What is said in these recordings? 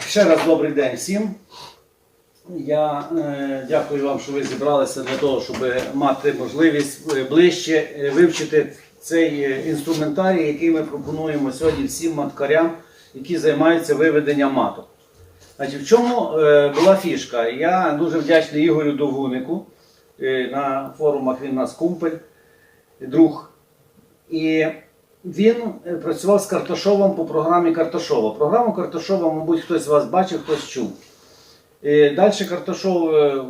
Ще раз добрий день всім. Я е, дякую вам, що ви зібралися для того, щоб мати можливість е, ближче е, вивчити цей е, інструментарій, який ми пропонуємо сьогодні всім маткарям, які займаються виведенням маток. Значить, в чому е, була фішка? Я дуже вдячний Ігорю Довгунику. Е, на форумах він нас кумпель, друг. І він е, працював з Карташовим по програмі Карташова. Програму Карташова, мабуть, хтось з вас бачив, хтось чув. Далі Карташов е,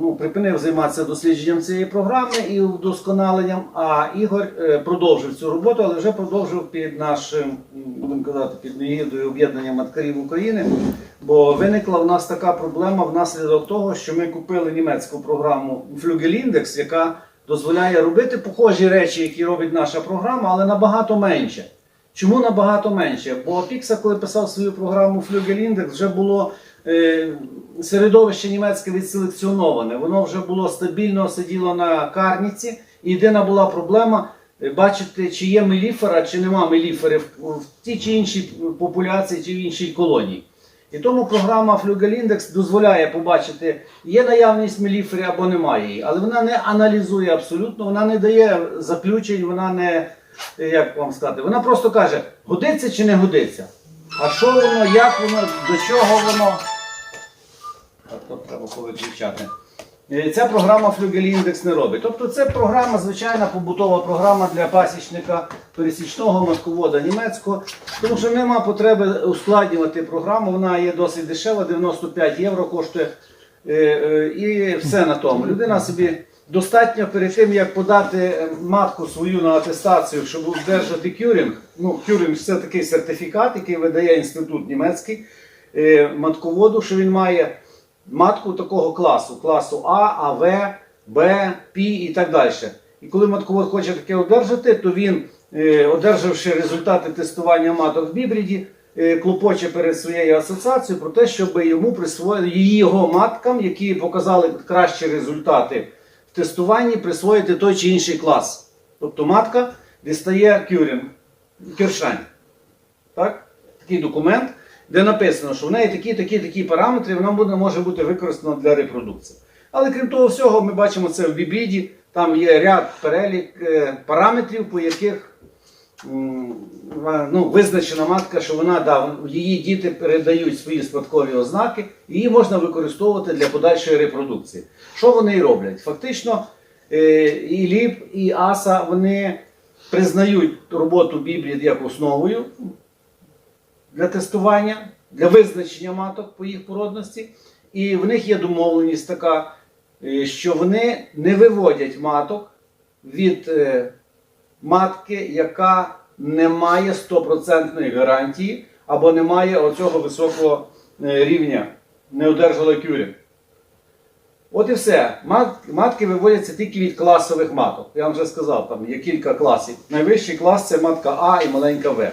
ну, припинив займатися дослідженням цієї програми і вдосконаленням, а Ігор е, продовжив цю роботу, але вже продовжив під нашим, будемо казати, під егідою об'єднання маткарів України. Бо виникла в нас така проблема внаслідок того, що ми купили німецьку програму Flügelindex, яка дозволяє робити похожі речі, які робить наша програма, але набагато менше. Чому набагато менше? Бо Пікса, коли писав свою програму Flügelindex, вже було е, середовище німецьке відселекціоноване. Воно вже було стабільно сиділо на карніці. Єдина була проблема е, бачити, чи є меліфера, чи нема меліфери в, в тій чи іншій популяції, чи в іншій колонії. І тому програма Flügelindex дозволяє побачити, є наявність Меліфері або немає її, але вона не аналізує абсолютно, вона не дає заключень, вона не, як вам сказати, вона просто каже, годиться чи не годиться. А що воно, як воно, до чого воно. Так, то треба повиключати. Е, Ця програма Flügelindex не робить. Тобто це програма, звичайна побутова програма для пасічника пересічного матковода німецького, тому що нема потреби ускладнювати програму, вона є досить дешева, 95 євро коштує. Е, е, І все на тому. Людина собі достатньо перед тим, як подати матку свою на атестацію, щоб одержати кюрінг. Ну, кюрінг це такий сертифікат, який видає інститут німецький матководу, що він має матку такого класу, класу А, АВ, Б, Пі і так далі. І коли матковод хоче таке одержати, то він, е, одержавши результати тестування маток в бібріді, е, клопоче перед своєю асоціацією про те, щоб йому присвоїли її його маткам, які показали кращі результати в тестуванні, присвоїти той чи інший клас. Тобто матка дістає кюрінг, кюршань. Так? Такий документ, де написано, що в неї такі, такі, такі параметри, вона буде, може бути використана для репродукції. Але крім того всього, ми бачимо це в бібріді, там є ряд перелік е, параметрів, по яких ну, визначена матка, що вона да, її діти передають свої спадкові ознаки, і її можна використовувати для подальшої репродукції. Що вони і роблять? Фактично, е, і ЛІП, і АСА вони признають роботу Біблії як основою для тестування, для визначення маток по їх породності. І в них є домовленість така, е, що вони не виводять маток від е, матки, яка не має 100% гарантії або не має оцього високого е, рівня, не одержала кюрінг. От і все. Матки виводяться тільки від класових маток. Я вам вже сказав, там є кілька класів. Найвищий клас це матка А і маленька В.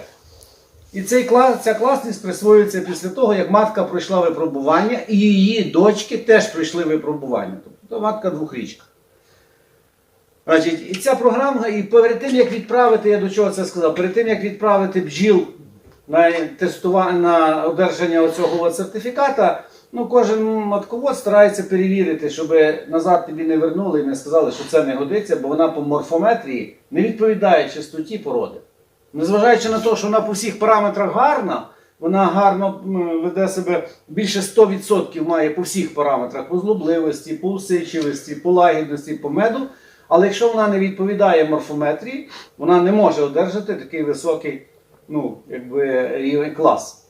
І цей клас, ця класність присвоюється після того, як матка пройшла випробування, і її дочки теж пройшли випробування. Тобто матка двохрічка. Значить, і ця програма, і перед тим, як відправити, я до чого це сказав, перед тим, як відправити бджіл на тестування на одержання оцього сертифіката, ну, кожен матковод старається перевірити, щоб назад тобі не вернули і не сказали, що це не годиться, бо вона по морфометрії не відповідає чистоті породи. Незважаючи на те, що вона по всіх параметрах гарна, вона гарно веде себе більше 100% має по всіх параметрах по злобливості, по усидчивості, по лагідності, по меду. Але якщо вона не відповідає морфометрії, вона не може одержати такий високий ну, якби, рівень клас.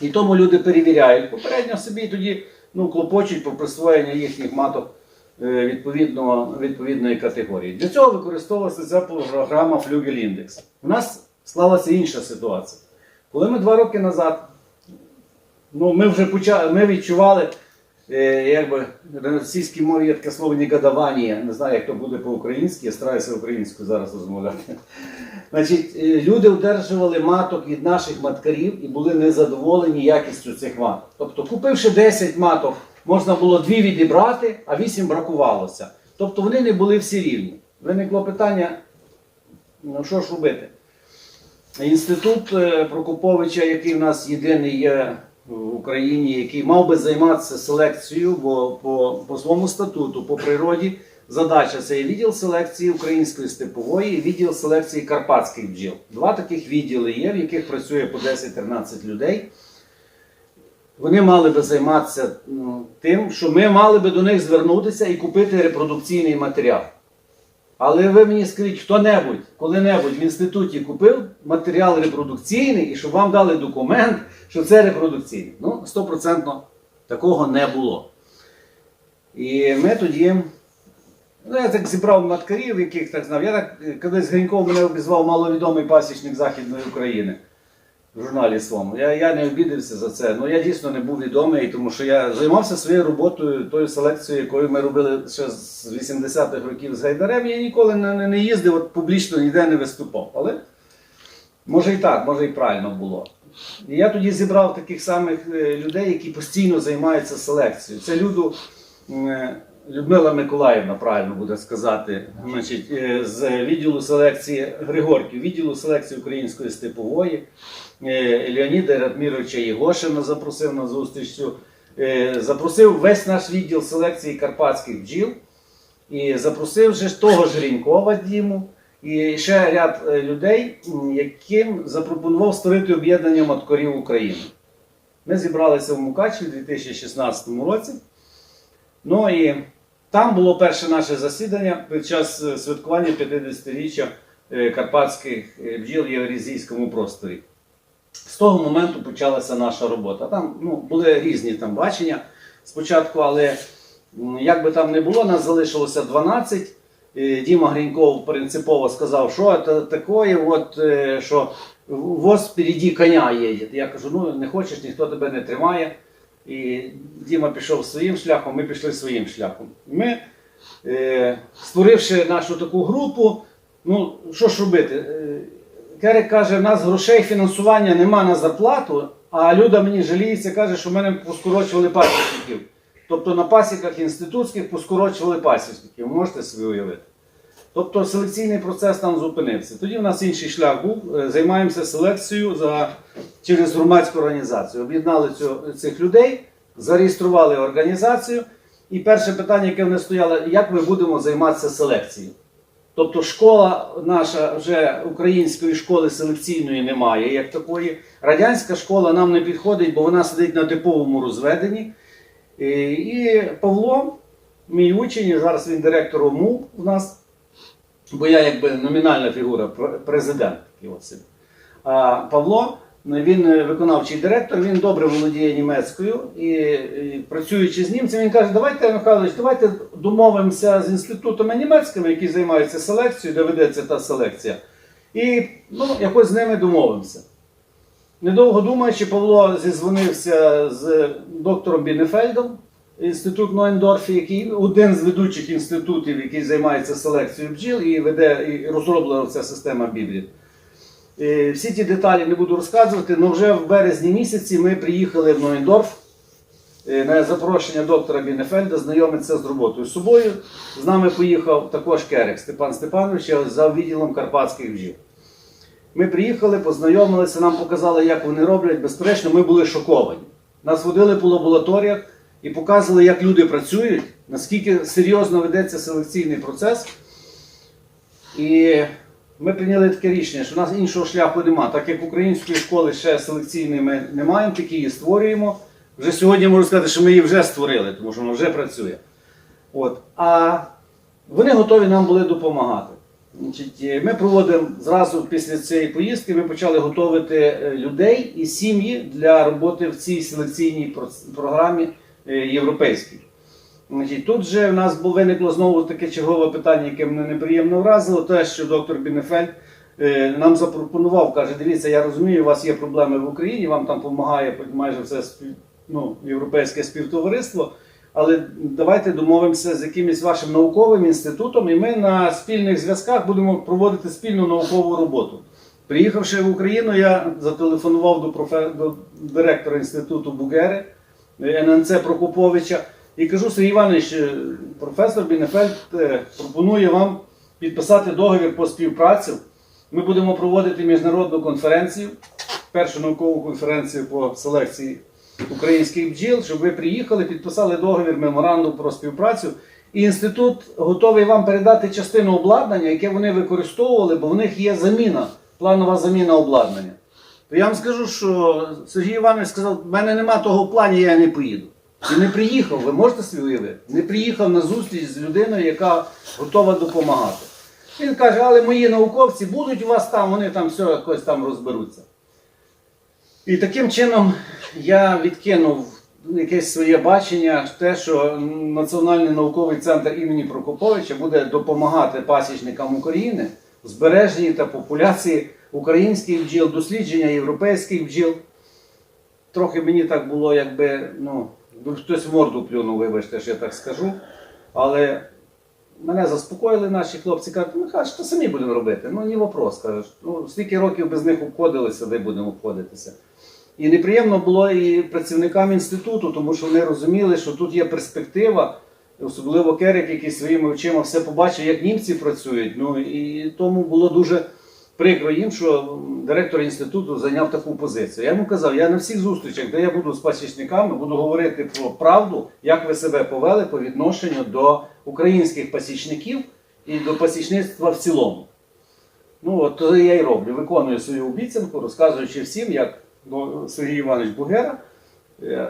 І тому люди перевіряють попередньо собі і тоді ну, клопочуть про присвоєння їхніх маток е, відповідної категорії. Для цього використовувалася ця програма Flügelindex. У нас склалася інша ситуація. Коли ми два роки назад, ну, ми вже почали, ми відчували, е, якби на російській мові є таке слово негодування, не знаю, як то буде по-українськи, я стараюся українською зараз розмовляти. Значить, е, люди одержували маток від наших маткарів і були незадоволені якістю цих маток. Тобто, купивши 10 маток, можна було 2 відібрати, а 8 бракувалося. Тобто вони не були всі рівні. Виникло питання, ну що ж робити? Інститут е, Прокоповича, який в нас єдиний є в Україні, який мав би займатися селекцією, бо по, по своєму статуту, по природі, задача це є відділ селекції української степової і відділ селекції карпатських бджіл. Два таких відділи є, в яких працює по 10-13 людей. Вони мали би займатися ну, тим, що ми мали би до них звернутися і купити репродукційний матеріал. Але ви мені скажіть, хто-небудь, коли-небудь в інституті купив матеріал репродукційний і щоб вам дали документ, що це репродукційний. Ну, стопроцентно такого не було. І ми тоді. Ну, я так зібрав маткарів, яких так знав. Я так е, колись Гриньков мене обізвав маловідомий пасічник Західної України в журналі своєму. Я, я не обідався за це. Ну я дійсно не був відомий, тому що я займався своєю роботою, тою селекцією, якою ми робили ще з 80-х років з Гайдарем. Я ніколи не, не, їздив, от публічно ніде не виступав. Але може і так, може і правильно було. І я тоді зібрав таких самих е, людей, які постійно займаються селекцією. Це люду. е, Людмила Миколаївна, правильно буде сказати, значить, е, з відділу селекції Григорків, відділу селекції української степової, Леоніда Радміровича Єгошина запросив на зустріч. Е, Запросив весь наш відділ селекції карпатських бджіл і запросив же того ж Рінькова Діму і ще ряд е, людей, яким запропонував створити об'єднання маткорів України. Ми зібралися в Мукачі у 2016 році. Ну і там було перше наше засідання під час е, святкування 50-річчя е, карпатських е, бджіл в Євразійському просторі. З того моменту почалася наша робота. Там ну, були різні там бачення спочатку, але як би там не було, нас залишилося 12. Е, Діма Гриньков принципово сказав, що це таке, от, е, що воз впереді коня їде. Я кажу, ну не хочеш, ніхто тебе не тримає. І Діма пішов своїм шляхом, ми пішли своїм шляхом. Ми, е, створивши нашу таку групу, ну що ж робити? Керик каже, в нас грошей фінансування нема на зарплату, а Люда мені жаліється, каже, що в мене поскорочували пасічників. Тобто на пасіках інститутських поскорочували пасічників, можете собі уявити. Тобто селекційний процес там зупинився. Тоді в нас інший шлях був. Е, Займаємося селекцією за, через громадську організацію. Об'єднали цих людей, зареєстрували організацію. І перше питання, яке в нас стояло, як ми будемо займатися селекцією. Тобто школа наша вже української школи селекційної немає, як такої. Радянська школа нам не підходить, бо вона сидить на типовому розведенні. І, і Павло, мій учень, зараз він директор ОМУ у нас, бо я якби номінальна фігура, пр- президент. А Павло, він е, виконавчий директор, він добре володіє німецькою і, і працюючи з німцем, він каже, давайте, Михайлович, давайте домовимося з інститутами німецькими, які займаються селекцією, де ведеться та селекція. І ну, якось з ними домовимося. Недовго думаючи, Павло зізвонився з доктором Бінефельдом, інститут Нойндорфі, який один з ведучих інститутів, який займається селекцією бджіл і веде і розроблена ця система Біблії. Е, Всі ті деталі не буду розказувати, але вже в березні місяці ми приїхали в Нойндорф е, на запрошення доктора Бінефельда знайомитися з роботою собою. З нами поїхав також Керек Степан Степанович за відділом карпатських бджіл. Ми приїхали, познайомилися, нам показали, як вони роблять. Безперечно, ми були шоковані. Нас водили по лабораторіях і показували, як люди працюють, наскільки серйозно ведеться селекційний процес. І ми прийняли таке рішення, що у нас іншого шляху немає. Так як української школи ще селекційної ми не маємо, тільки її створюємо. Вже сьогодні можу сказати, що ми її вже створили, тому що вона вже працює. От. А вони готові нам були допомагати. Значить, е, ми проводимо зразу після цієї поїздки, ми почали готувати е, людей і сім'ї для роботи в цій селекційній програмі е, європейській. Тут же в нас виникло знову таке чергове питання, яке мене неприємно вразило, те, що доктор Бінефельд е, нам запропонував, каже, дивіться, я розумію, у вас є проблеми в Україні, вам там допомагає майже все ну, європейське співтовариство. Але давайте домовимося з якимось вашим науковим інститутом, і ми на спільних зв'язках будемо проводити спільну наукову роботу. Приїхавши в Україну, я зателефонував до, профе... до директора інституту Бугери е, ННЦ Прокоповича і кажу, Сергій Іванович, е, професор Бінефельд е, пропонує вам підписати договір по співпрацю. Ми будемо проводити міжнародну конференцію, першу наукову конференцію по селекції українських бджіл, щоб ви приїхали, підписали договір, меморандум про співпрацю. І інститут готовий вам передати частину обладнання, яке вони використовували, бо в них є заміна, планова заміна обладнання. То я вам скажу, що Сергій Іванович сказав, в мене нема того в плані, я не поїду. І не приїхав, ви можете собі уявити? Не приїхав на зустріч з людиною, яка готова допомагати. Він каже, але мої науковці будуть у вас там, вони там все якось там розберуться. І таким чином я відкинув якесь своє бачення, те, що Національний науковий центр імені Прокоповича буде допомагати пасічникам України в збереженні та популяції українських бджіл, дослідження європейських бджіл. Трохи мені так було, якби, ну, хтось в морду плюнув, вибачте, що я так скажу. Але мене заспокоїли наші хлопці, кажуть, ну кажуть, що самі будемо робити. Ну, ні вопрос. Кажуть, ну, стільки років без них обходилися, де будемо обходитися. І неприємно було і працівникам інституту, тому що вони розуміли, що тут є перспектива, особливо Керек, який своїми очима все побачив, як німці працюють. Ну і тому було дуже прикро їм, що директор інституту зайняв таку позицію. Я йому казав, я на всіх зустрічах, де я буду з пасічниками, буду говорити про правду, як ви себе повели по відношенню до українських пасічників і до пасічництва в цілому. Ну, от то я і роблю. Виконую свою обіцянку, розказуючи всім, як Сергій Іванович Бугера е,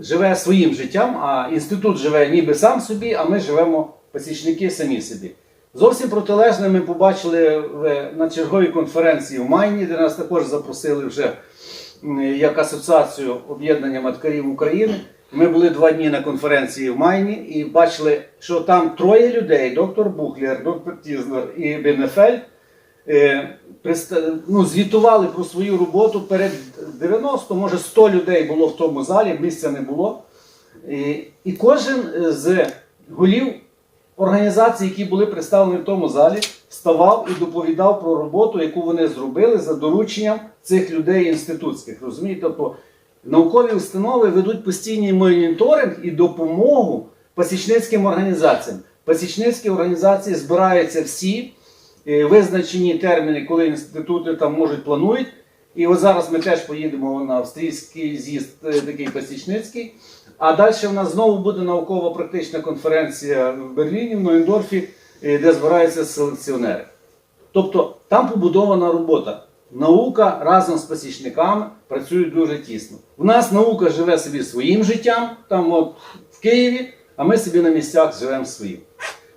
живе своїм життям, а інститут живе ніби сам собі, а ми живемо пасічники самі собі. Зовсім протилежне ми побачили на черговій конференції в Майні, де нас також запросили вже як асоціацію об'єднання маткарів України. Ми були два дні на конференції в Майні і бачили, що там троє людей: доктор Бухлер, доктор Тізнер і Бенефельд, е, ну, звітували про свою роботу перед 90, може 100 людей було в тому залі, місця не було. І, і кожен з голів організацій, які були представлені в тому залі, ставав і доповідав про роботу, яку вони зробили за дорученням цих людей інститутських. Розумієте, тобто наукові установи ведуть постійний моніторинг і допомогу пасічницьким організаціям. Пасічницькі організації збираються всі е, визначені терміни, коли інститути там можуть планують. І от зараз ми теж поїдемо на австрійський з'їзд е, такий пасічницький. А далі в нас знову буде науково-практична конференція в Берліні, в Нойндорфі, е, де збираються селекціонери. Тобто там побудована робота. Наука разом з пасічниками працюють дуже тісно. У нас наука живе собі своїм життям, там от в Києві, а ми собі на місцях живемо своїм.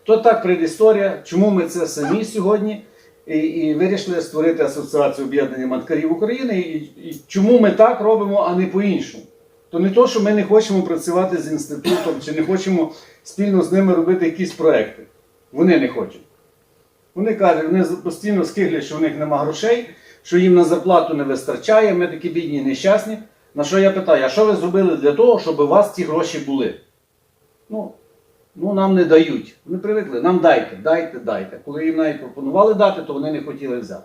То так предісторія, чому ми це самі сьогодні і, і вирішили створити Асоціацію об'єднання маткарів України, і, і чому ми так робимо, а не по-іншому. То не то, що ми не хочемо працювати з інститутом, чи не хочемо спільно з ними робити якісь проекти. Вони не хочуть. Вони кажуть, вони постійно скиглять, що в них нема грошей, що їм на зарплату не вистачає, ми такі бідні нещасні. На що я питаю, а що ви зробили для того, щоб у вас ці гроші були? Ну, ну нам не дають. Вони привикли, нам дайте, дайте, дайте. Коли їм навіть пропонували дати, то вони не хотіли взяти.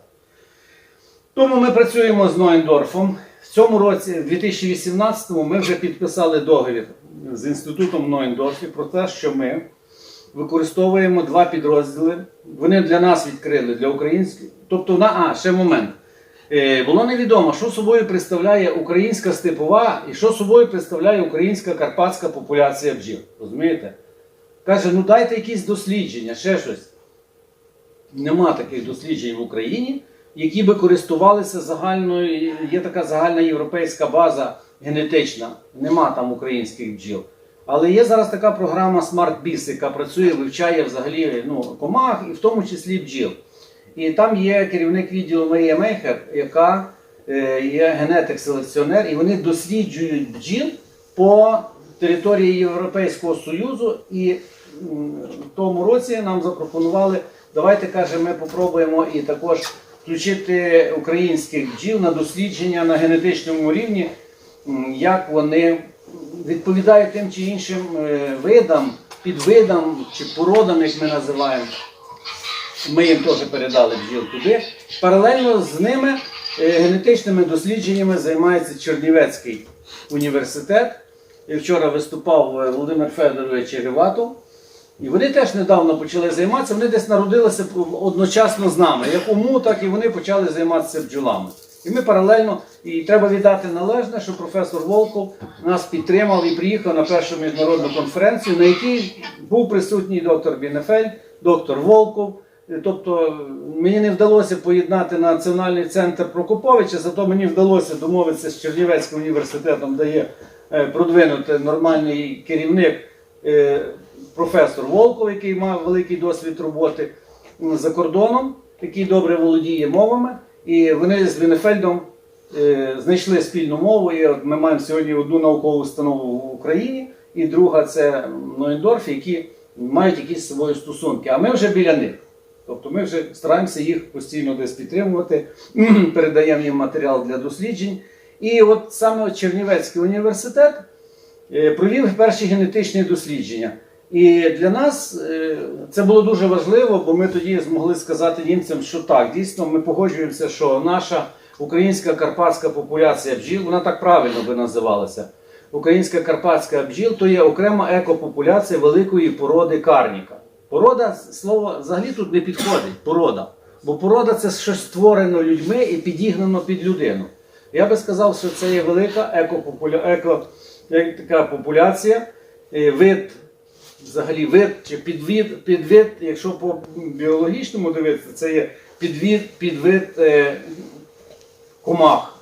Тому ми працюємо з Нойндорфом. В цьому році, в 2018-му, ми вже підписали договір з інститутом в Нойндорфі про те, що ми використовуємо два підрозділи. Вони для нас відкрили, для українських. Тобто, на а, ще момент. Е, було невідомо, що собою представляє українська степова і що собою представляє українська карпатська популяція бджіл. Розумієте? Каже, ну дайте якісь дослідження, ще щось. Нема таких досліджень в Україні, які би користувалися загальною. Є така загальна європейська база генетична, нема там українських бджіл. Але є зараз така програма SmartBiz, яка працює, вивчає взагалі ну, комах і в тому числі бджіл. І там є керівник відділу Марія Мейхер, яка е, є генетик-селекціонер, і вони досліджують бджіл по території Європейського Союзу. І в тому році нам запропонували, давайте каже, ми попробуємо і також включити українських бджіл на дослідження на генетичному рівні, як вони відповідають тим чи іншим е, видам, підвидам чи породам, як ми називаємо. Ми їм теж передали бджіл туди. Паралельно з ними е, генетичними дослідженнями займається Чернівецький університет. Вчора виступав е, Володимир Федорович Єреватов. І вони теж недавно почали займатися, вони десь народилися одночасно з нами. Як уму, так і вони почали займатися бджолами. І ми паралельно, і треба віддати належне, що професор Волков нас підтримав і приїхав на першу міжнародну конференцію, на якій був присутній доктор Бінефель, доктор Волков. Тобто мені не вдалося поєднати національний центр Прокоповича, зато мені вдалося домовитися з Чернівецьким університетом, де є е, продвинутий нормальний керівник е, професор Волков, який мав великий досвід роботи за кордоном, який добре володіє мовами. І вони з Вінефельдом е, знайшли спільну мову. І от ми маємо сьогодні одну наукову установу в Україні, і друга це Нойндорф, які мають якісь собою стосунки. А ми вже біля них. Тобто ми вже стараємося їх постійно десь підтримувати, передаємо їм матеріал для досліджень. І от саме Чернівецький університет е, провів перші генетичні дослідження. І для нас е, це було дуже важливо, бо ми тоді змогли сказати німцям, що так, дійсно ми погоджуємося, що наша українська карпатська популяція бджіл, вона так правильно би називалася. Українська карпатська бджіл то є окрема екопопуляція великої породи карніка. Порода, слово взагалі тут не підходить, порода. Бо порода це щось створено людьми і підігнано під людину. Я би сказав, що це є велика екопопуля... еко... як така популяція, е, вид, взагалі вид чи підвид, підвид, якщо по біологічному дивитися, це є підвид, підвид е, комах.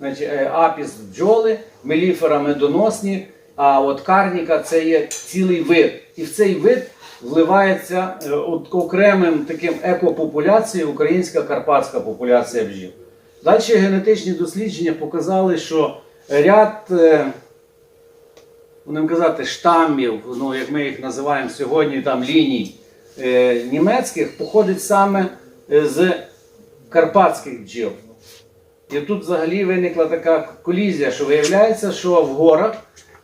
Значить, е, апіс бджоли, меліфера медоносні, а от карніка це є цілий вид. І в цей вид вливається е, от окремим таким екопопуляцією українська карпатська популяція бджіл. Далі генетичні дослідження показали, що ряд, е, будемо казати, штамів, ну, як ми їх називаємо сьогодні, там ліній е, німецьких, походить саме е, з карпатських бджіл. І тут взагалі виникла така колізія, що виявляється, що в горах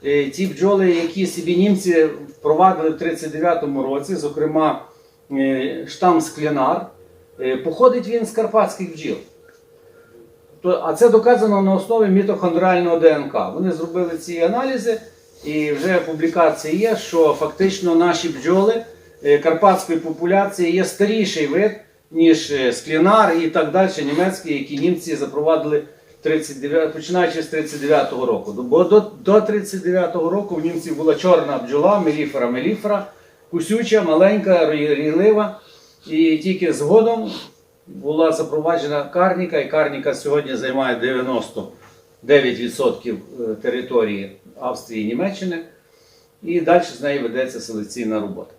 е, ті бджоли, які собі німці впровадили в 39-му році, зокрема е, штам Склінар, е, походить він з карпатських бджіл. А це доказано на основі мітохондрального ДНК. Вони зробили ці аналізи, і вже публікації є, що фактично наші бджоли е, карпатської популяції є старіший вид, ніж е, склінар і так далі, німецькі, які німці запровадили 39, починаючи з 39-го року. Бо до, до 39-го року в німців була чорна бджола, меліфера, меліфера, кусюча, маленька, рійлива. І тільки згодом була запроваджена карніка, і карніка сьогодні займає 99% території Австрії і Німеччини. І далі з нею ведеться селекційна робота.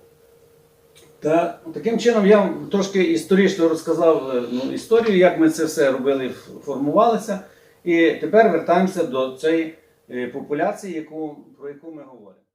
Та таким чином я вам трошки історично розказав е, ну, історію, як ми це все робили, формувалися. І тепер вертаємося до цієї е, популяції, яку, про яку ми говоримо.